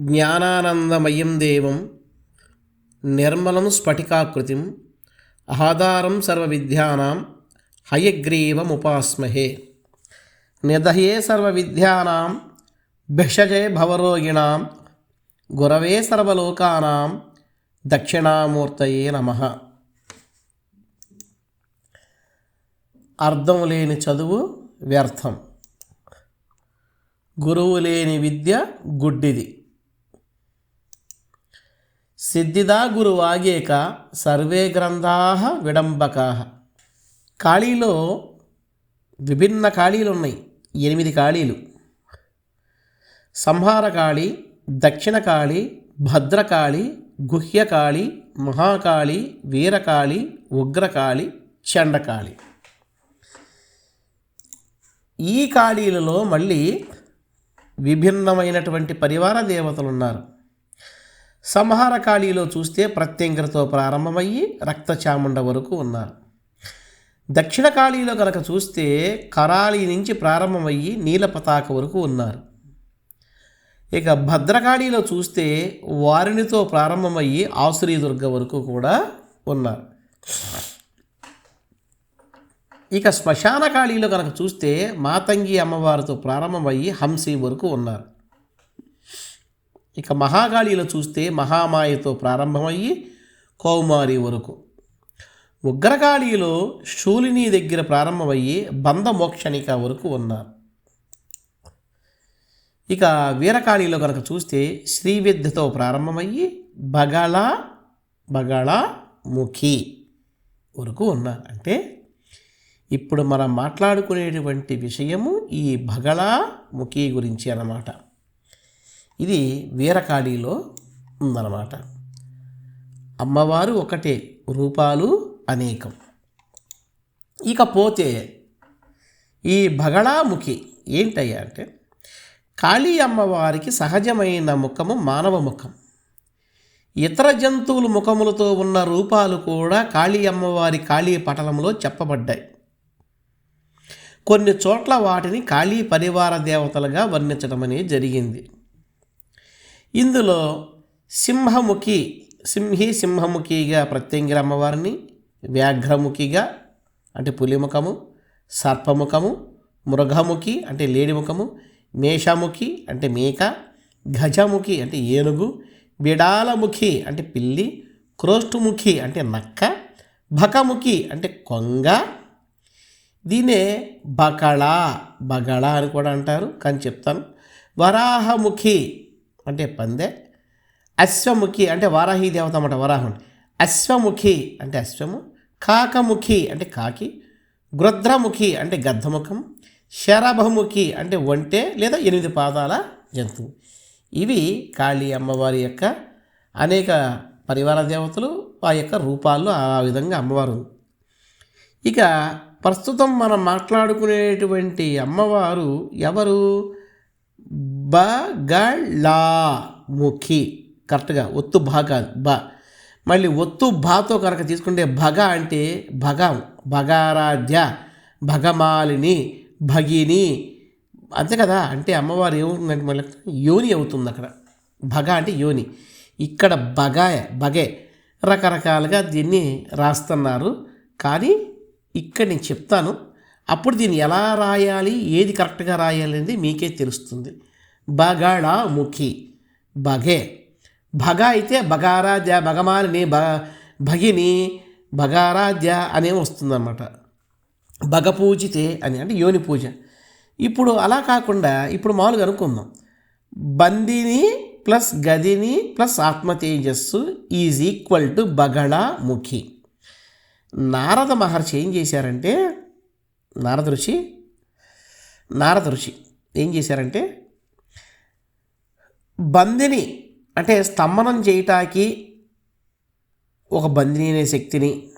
జ్ఞానానందమయం దేవం నిర్మలం స్ఫటికాకృతిం ఆధారం సర్వవిద్యానాం హయగ్రీవముపాస్మహే నిదహే సర్వవిద్యానాం భిషజే భవరోగిణాం గురవే సర్వలోకానాం దక్షిణామూర్తయే నమ. అర్థం లేని చదువు వ్యర్థం. గురువు లేని విద్య గుడ్డిది. సిద్ధిదా గురువాగేక సర్వే గ్రంథా విడంబకా. ఖాళీలో విభిన్న ఖాళీలు. ఉన్నాయి ఎనిమిది ఖాళీలు సంహారకాళి దక్షిణకాళి భద్రకాళి గుహ్యకాళి మహాకాళి వీరకాళి ఉగ్రకాళి చండకాళి ఈ ఖాళీలలో మళ్ళీ విభిన్నమైనటువంటి పరివార దేవతలు ఉన్నారు సంహార ఖాళీలో చూస్తే ప్రత్యంగరతో ప్రారంభమయ్యి రక్తచాముండ వరకు ఉన్నారు. దక్షిణ కాళీలో కనుక చూస్తే కరాళి నుంచి ప్రారంభమయ్యి నీల పతాక వరకు ఉన్నారు. ఇక భద్రకాళిలో చూస్తే వారినితో ప్రారంభమయ్యి ఆసురీదుర్గ వరకు కూడా ఉన్నారు. ఇక శ్మశాన కాళీలో కనుక చూస్తే మాతంగి అమ్మవారితో ప్రారంభమయ్యి హంసి వరకు ఉన్నారు. ఇక మహాకాళిలో చూస్తే మహామాయతో ప్రారంభమయ్యి కౌమారి వరకు. ఉగ్రకాళిలో శూలిని దగ్గర ప్రారంభమయ్యి బంధమోక్షణిక వరకు ఉన్నారు. ఇక వీరకాళిలో కనుక చూస్తే శ్రీవిద్యతో ప్రారంభమయ్యి బగళ బగళ ముఖి వరకు ఉన్నారు. అంటే ఇప్పుడు మనం మాట్లాడుకునేటువంటి విషయము ఈ బగళ ముఖి గురించి అన్నమాట. ఇది వీరకాళీలో ఉందన్నమాట. అమ్మవారు ఒకటే రూపాలు అనేకం. ఇకపోతే ఈ భగళాముఖి ఏంటయ్యా అంటే కాళీ అమ్మవారికి సహజమైన ముఖము మానవ ముఖం. ఇతర జంతువుల ముఖములతో ఉన్న రూపాలు కూడా కాళీ అమ్మవారి కాళీ పటలంలో చెప్పబడ్డాయి. కొన్ని చోట్ల వాటిని కాళీ పరివార దేవతలుగా వర్ణించడం అనేది జరిగింది. ఇందులో సింహముఖి సింహి సింహముఖిగా ప్రత్యంగిర అమ్మవారిని వ్యాఘ్రముఖిగా అంటే పులిముఖము సర్పముఖము మృగముఖి అంటే లేడిముఖము మేషముఖి అంటే మేక గజముఖి అంటే ఏనుగు బిడాలముఖి అంటే పిల్లి క్రోష్టుముఖి అంటే నక్క భకముఖి అంటే కొంగ. దీనే బకళ బగళ అని కూడా అంటారు కానీ చెప్తాను. వరాహముఖి అంటే పందె. అశ్వముఖి అంటే వారాహి దేవత అన్నమాట వరాహం అశ్వముఖి అంటే అశ్వము. కాకముఖి అంటే కాకి. గృద్రముఖి అంటే గద్దముఖం శరభముఖి అంటే ఒంటె లేదా ఎనిమిది పాదాల జంతువు. ఇవి కాళీ అమ్మవారి యొక్క అనేక పరివార దేవతలు ఆ యొక్క రూపాల్లో ఆ విధంగా అమ్మవారు ఇక ప్రస్తుతం మనం మాట్లాడుకునేటువంటి అమ్మవారు ఎవరు? బగళాముఖి. కరెక్ట్గా ఒత్తు భా కాదు బ. మళ్ళీ ఒత్తు భాతో కనుక తీసుకుంటే భగ అంటే భగం భగారాధ్య భగమాలిని భగిని. అంతే కదా? అంటే అమ్మవారు ఏమవుతుందంటే మళ్ళీ యోని అవుతుంది అక్కడ. భగ అంటే యోని. ఇక్కడ బగాయ బగే రకరకాలుగా దీన్ని రాస్తున్నారు. కానీ ఇక్కడ నేను చెప్తాను. అప్పుడు దీన్ని ఎలా రాయాలి? ఏది కరెక్ట్గా రాయాలి అనేది మీకే తెలుస్తుంది. బగళముఖి. బగే భగ అయితే బగారాధ్య భగమాలిని భ భగిని భగారాధ్య అనే వస్తుందన్నమాట. భగ పూజితే అని అంటే యోని పూజ. ఇప్పుడు అలా కాకుండా ఇప్పుడు మామూలుగా అనుకుందాం. బందిని ప్లస్ గదిని ప్లస్ ఆత్మ తేజస్సు is equal to Bagalamukhi. Narada Maharshi ఏం చేశారంటే నారద ఋషి నారద ఋషి ఏం చేశారంటే బందిని అంటే స్తంభనం చేయటానికి ఒక బందిని అనే శక్తిని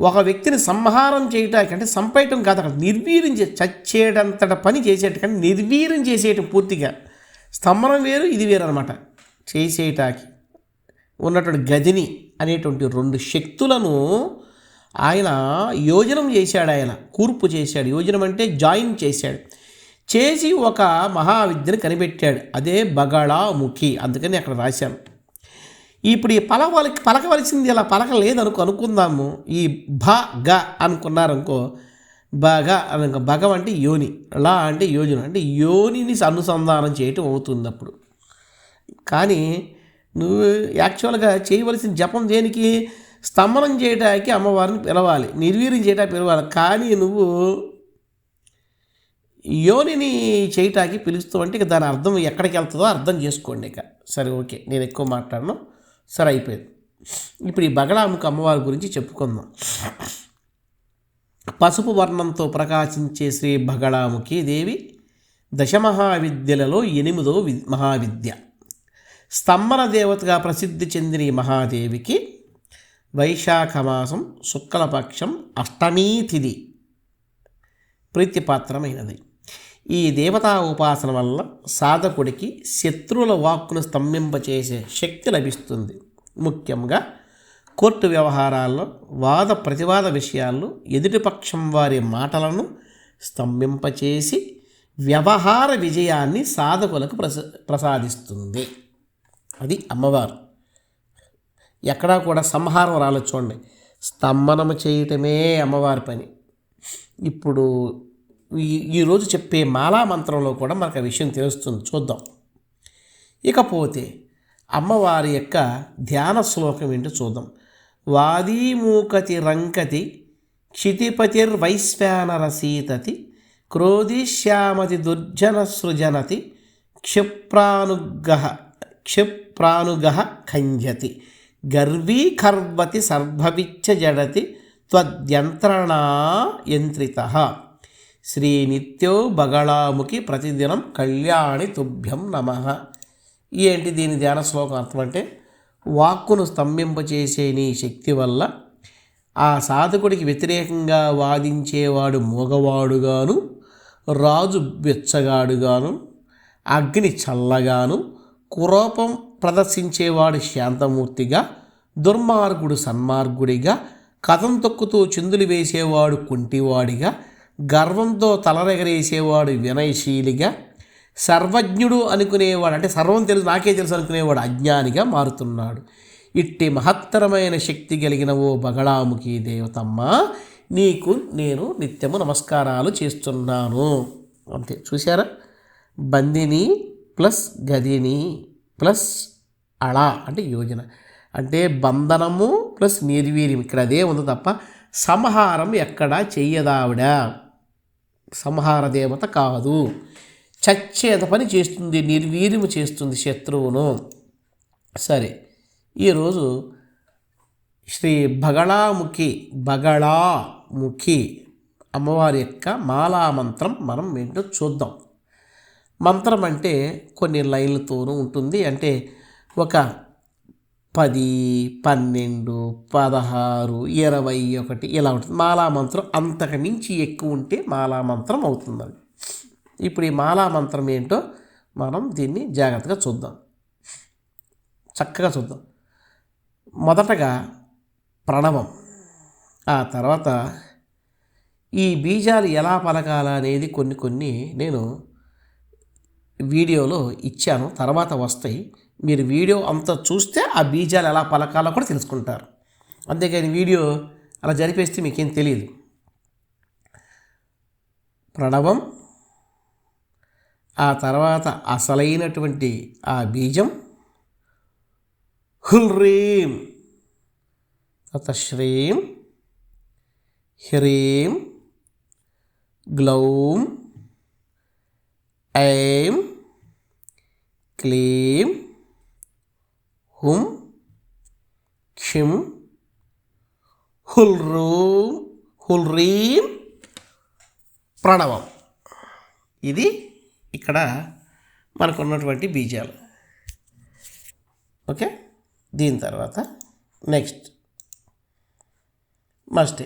ఒక వ్యక్తిని సంహారం చేయటానికి అంటే సంపేయటం కాదు అక్కడ నిర్వీర్యం చే చచ్చేటంతట పని చేసేట కానీ నిర్వీర్యం చేసేయటం పూర్తిగా. స్తంభనం వేరు ఇది వేరు అనమాట చేసేటాకి ఉన్నటువంటి గదిని అనేటువంటి రెండు శక్తులను ఆయన యోజనం చేశాడు ఆయన కూర్పు చేశాడు. యోజనం అంటే జాయిన్ చేశాడు. చేసి ఒక మహావిద్యను కనిపెట్టాడు. అదే బగళాముఖి. అందుకని అక్కడ రాశాను ఇప్పుడు ఈ పలవలి పలకవలసింది ఇలా పలక లేదనుకో అనుకుందాము. ఈ భ గ అనుకున్నారనుకో బగ అనుకో భగం అంటే యోని లా అంటే యోజన అంటే యోనిని అనుసంధానం చేయటం అవుతుంది అప్పుడు. కానీ నువ్వు యాక్చువల్గా చేయవలసిన జపం దేనికి? స్తంభనం చేయడానికి అమ్మవారిని పిలవాలి నిర్వీర్యం చేయడానికి పిలవాలి. కానీ నువ్వు యోనిని చేయటానికి పిలుస్తూ అంటే ఇక దాని అర్థం ఎక్కడికి వెళ్తుందో అర్థం చేసుకోండి ఇక. సరే ఓకే. నేను ఎక్కువ మాట్లాడను. సరే అయిపోయింది. ఇప్పుడు ఈ బగళాముఖ అమ్మవారి గురించి చెప్పుకుందాం. పసుపు వర్ణంతో ప్రకాశించే శ్రీ బగళాముఖి దేవి దశమహావిద్యలలో ఎనిమిదో వి మహావిద్య. స్తంభన దేవతగా ప్రసిద్ధి చెందిన ఈ మహాదేవికి వైశాఖ మాసం శుక్లపక్షం అష్టమీ తిథి ప్రీతిపాత్రమైనది. ఈ దేవతా ఉపాసన వల్ల సాధకుడికి శత్రువుల వాక్కును స్తంభింపచేసే శక్తి లభిస్తుంది. ముఖ్యంగా కోర్టు వ్యవహారాల్లో వాద ప్రతివాద విషయాల్లో ఎదుటిపక్షం వారి మాటలను స్తంభింపచేసి వ్యవహార విజయాన్ని సాధకులకు ప్రస ప్రసాదిస్తుంది. అది అమ్మవారు. ఎక్కడా కూడా సంహారం రాలేదు చూడండి. స్తంభనము చేయటమే అమ్మవారి పని. ఇప్పుడు ఈరోజు చెప్పే మాలా మంత్రంలో కూడా మనకు ఆ విషయం తెలుస్తుంది. చూద్దాం. ఇకపోతే అమ్మవారి యొక్క ధ్యాన శ్లోకం ఏంటో చూద్దాం. వాదీమూకతి రంకతి క్షితిపతిర్వైశ్వానరసీతతి క్రోధిశ్యామతి దుర్జన సృజనతి క్షిప్రానుగ్రహ క్షిప్రానుగహ ఖంజతి గర్వీకర్వతి సర్భవిచ్చ జడతి త్వద్యంత్రణా యంత్రిత శ్రీ నిత్యో బగళాముఖి ప్రతిదినం కళ్యాణి తుభ్యం నమ. ఏంటి దీని ధ్యాన శ్లోకం అర్థం అంటే వాక్కును స్తంభింపచేసే నీ శక్తి వల్ల ఆ సాధకుడికి వ్యతిరేకంగా వాదించేవాడు మూగవాడుగాను రాజు బెచ్చగాడుగాను అగ్ని చల్లగాను కురూపం ప్రదర్శించేవాడు శాంతమూర్తిగా దుర్మార్గుడు సన్మార్గుడిగా కథం తొక్కుతూ చిందులు వేసేవాడు కుంటివాడిగా గర్వంతో తలరెగరేసేవాడు వినయశీలిగా సర్వజ్ఞుడు అనుకునేవాడు అంటే సర్వం తెలుసు నాకే తెలుసు అనుకునేవాడు అజ్ఞానిగా మారుతున్నాడు. ఇట్టి మహత్తరమైన శక్తి కలిగిన ఓ బగళాముఖి దేవతమ్మ నీకు నేను నిత్యము నమస్కారాలు చేస్తున్నాను. అంతే. చూసారా బందిని ప్లస్ గదిని ప్లస్ అళ అంటే యోజన. అంటే బంధనము ప్లస్ నిర్వీర్యం. ఇక్కడ అదే ఉంది తప్ప సంహారం ఎక్కడా చెయ్యదావిడ సంహార దేవత కాదు. చచ్చేత పని చేస్తుంది నిర్వీర్యము చేస్తుంది శత్రువును. సరే ఈరోజు శ్రీ బగళాముఖి బగళాముఖి అమ్మవారి యొక్క మాలా మంత్రం మనం ఏంటో చూద్దాం. మంత్రం అంటే కొన్ని లైన్లతోనూ ఉంటుంది. అంటే ఒక పది పన్నెండు పదహారు ఇరవై ఒకటి ఇలా ఉంటుంది. మాలా మంత్రం అంతకు మించి ఎక్కువ ఉంటే మాలా మంత్రం అవుతుంది అది ఇప్పుడు ఈ మాలా మంత్రం ఏంటో మనం దీన్ని జాగ్రత్తగా చూద్దాం. చక్కగా చూద్దాం. మొదటగా ప్రణవం. ఆ తర్వాత ఈ బీజాలు ఎలా పలకాల అనేది కొన్ని కొన్ని నేను వీడియోలో ఇచ్చాను. తర్వాత వస్తాయి. మీరు వీడియో అంతా చూస్తే ఆ బీజాలు ఎలా పలకాలో కూడా తెలుసుకుంటారు. అంతేకాని వీడియో అలా జరిపేస్తే మీకేం తెలియదు. ప్రణవం ఆ తర్వాత అసలైనటువంటి ఆ బీజం హుల్రీం తర్వాత శ్రీం హ్రీం గ్లౌం ఐం క్లీం హుం క్షిం హుల్రూం హుల్రీం ప్రణవం. ఇది ఇక్కడ మనకు ఉన్నటువంటి బీజాలు. ఓకే? దీని తర్వాత నెక్స్ట్. మస్ట్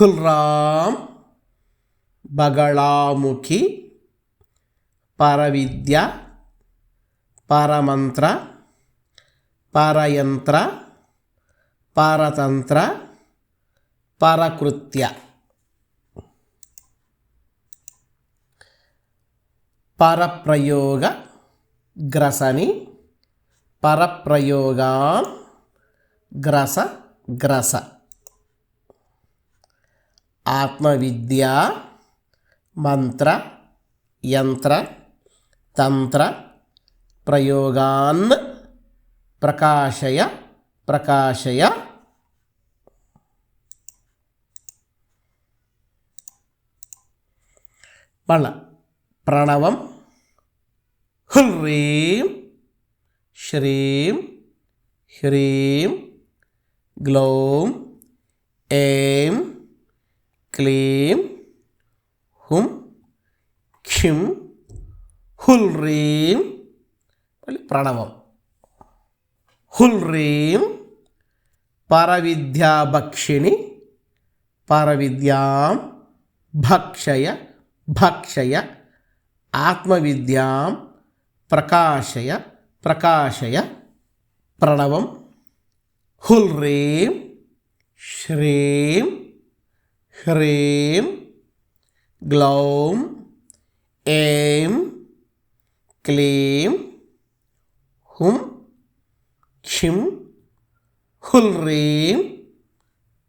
హుల్రామ్ బగళాముఖి పరవిద్య పరమంత్ర పారయంత్ర పరతంత్ర పరకృత్య. పరప్రయోగ గ్రసని పరప్రయోగా గ్రస గ్రస. ఆత్మవిద్య మంత్ర యంత్ర తంత్ర ప్రయోగాన్ ప్రకాశయ ప్రకాశయ మళ్ళా ప్రణవం హ్రీం శ్రీం హ్రీం గ్లౌం ఏం క్లీం హుం క్షిం హుల్రీం మళ్ళీ ప్రణవం. హుల్రీం పరవిద్యాభక్షిణి పరవిద్యాం భక్షయ భక్షయ ఆత్మవిద్యాం ప్రకాశయ ప్రకాశయ ప్రణవం. హుల్రీం శ్రీం హ్రీం గ్లౌం ఏం క్లీం హుం క్షిం హుల్ రీం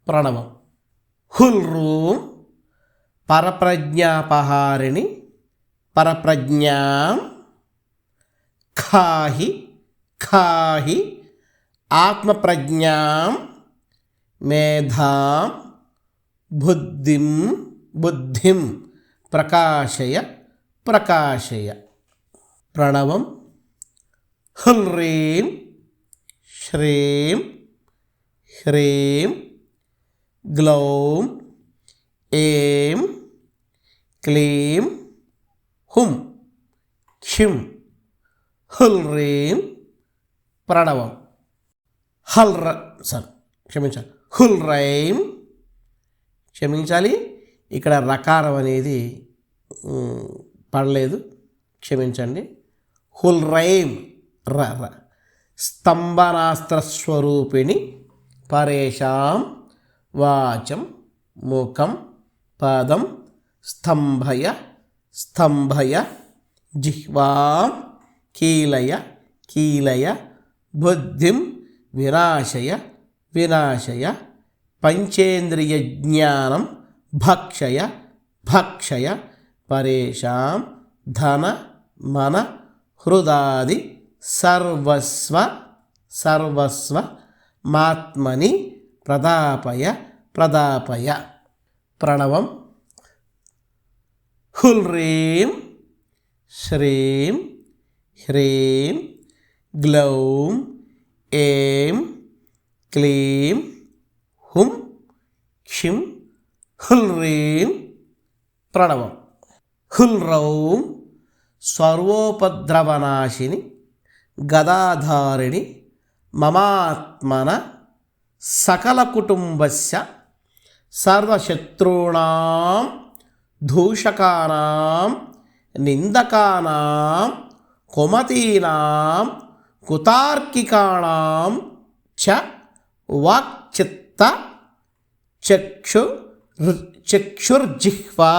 ప్రణవం. హుల్ రూం పరప్రజ్ఞాపహారిణి పరప్రజ్ఞా ఖాహి ఖాహి ఆత్మప్రజ్ఞా మేధా బుద్ధిం బుద్ధిం ప్రకాశయ ప్రకాశయ. ప్రణవం హ్రీం శ్రీం హ్రీం గ్లౌం ఏం క్లీం హుం క్షిం హుల్రీం ప్రణవం హల్ర సార్ క్షమించాలి. హుల్రైం క్షమించాలి. ఇక్కడ రకారం అనేది పడలేదు. క్షమించండి. హుల్రైం రైమ్ ర స్తంభనాస్త్ర స్వరూపిణి పరేషాం వాచం ముఖం పదం స్తంభయ స్తంభయ జిహ్వాం కీలయ కీలయ బుద్ధిం వినాశయ వినాశయ పంచేంద్రియ జ్ఞానం భక్షయ భక్షయ పరేషాం ధన మన హృదాది సర్వస్వ సర్వస్వ మాత్మని ప్రదాపయ ప్రదాపయ. ప్రణవం. హుల్రీం శ్రీం హ్రీం గ్లౌం ఏం క్లీం హుం క్షిం హుల్రీం. ప్రణవం. హుల్రౌం సర్వోపద్రవనాశిని గదాధారిణి మమాత్మన సకల కుటుంబస్య సర్వశత్రూణాం దూషకానాం నిందకానాం కుమతీనాం కుతార్కికాణాం చ వాక్చిత్త చక్షు చక్షుర్జిహ్వా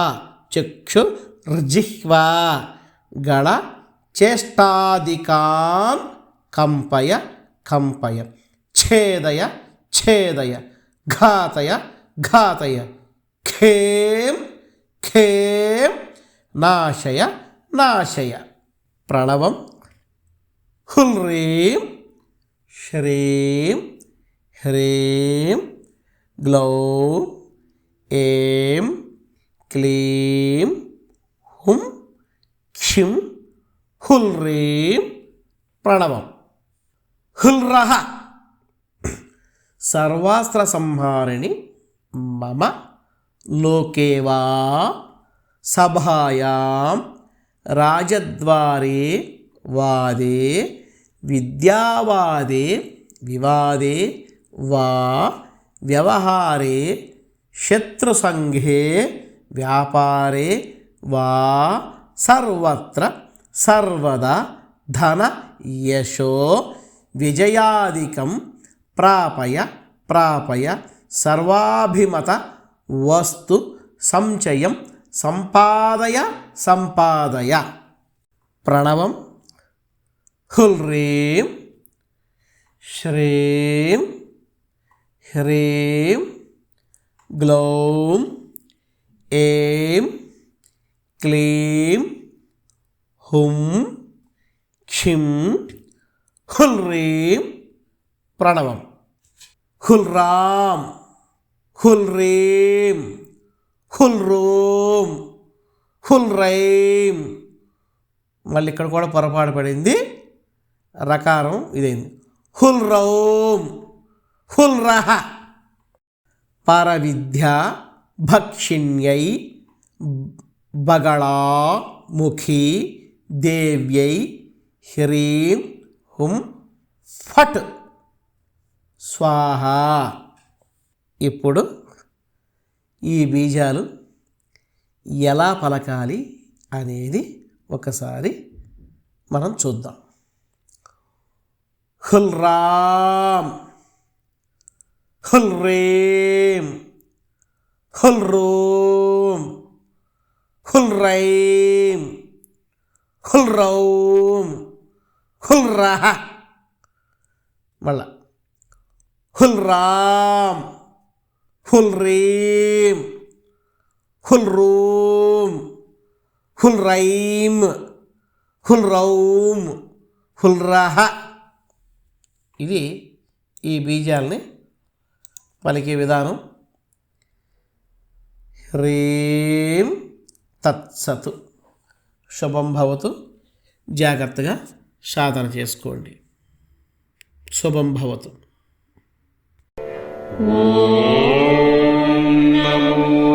చక్షుర్జిహ్వా గణ చేష్టాదికాన్ కంపయ కంపయ. ఛేదయ ఛేదయ. ఘాతయ ఘాతయ. ఖేం ఖేం నాశయ నాశయ. ప్రణవం హుల్రీం శ్రీం హ్రీం గ్లౌం ఏం క్లీం హుం క్షిం హుల్ రీం ప్రణవం. హుల్రహ. సర్వాస్త్ర సంహారిణి మమ లోకేవా సభాయాం రాజద్వారే వాదే విద్యావాదే వివాదే వా వ్యవహారే శత్రుసంఘే వ్యాపారే వా సర్వత్ర సర్వదా ధన యశో విజయాదికం ప్రాపయ ప్రాపయ సర్వాభిమత వస్తు సంచయం సంపాదయ సంపాదయ. ప్రణవం హుల్రీం శ్రీం హ్రీం గ్లౌం ఏం క్లీం హుం క్షిం హుల్రీం ప్రణవం. హుల్రాం హుల్రీం హుల్రూం హుల్రైం. మళ్ళీ ఇక్కడ కూడా పొరపాటు పడింది. రకారం ఇదైంది. హుల్రౌం హుల్రహ. పరవిద్య భక్షిణ్యై బగళా ముఖి దేవ్యై హ్రీం హుం ఫట్. స్వాహ. ఇప్పుడు ఈ బీజాలు ఎలా పలకాలి అనేది ఒకసారి మనం చూద్దాం. హుల్రామ్ హుల్రేం హుల్రూమ్ హుల్రైం హుల్రౌం హుల్రాహ. మళ్ళా. హుల్రామ్. హుల్రీం హుల్రూం హుల్రైమ్. హుల్రౌం హుల్రాహ. ఇది ఈ బీజాలని పలికే విధానం. హ్రీం తత్సతు. శుభం భవతు. జాగ్రత్తగా సాధన చేసుకోండి. శుభం భవతు. నమో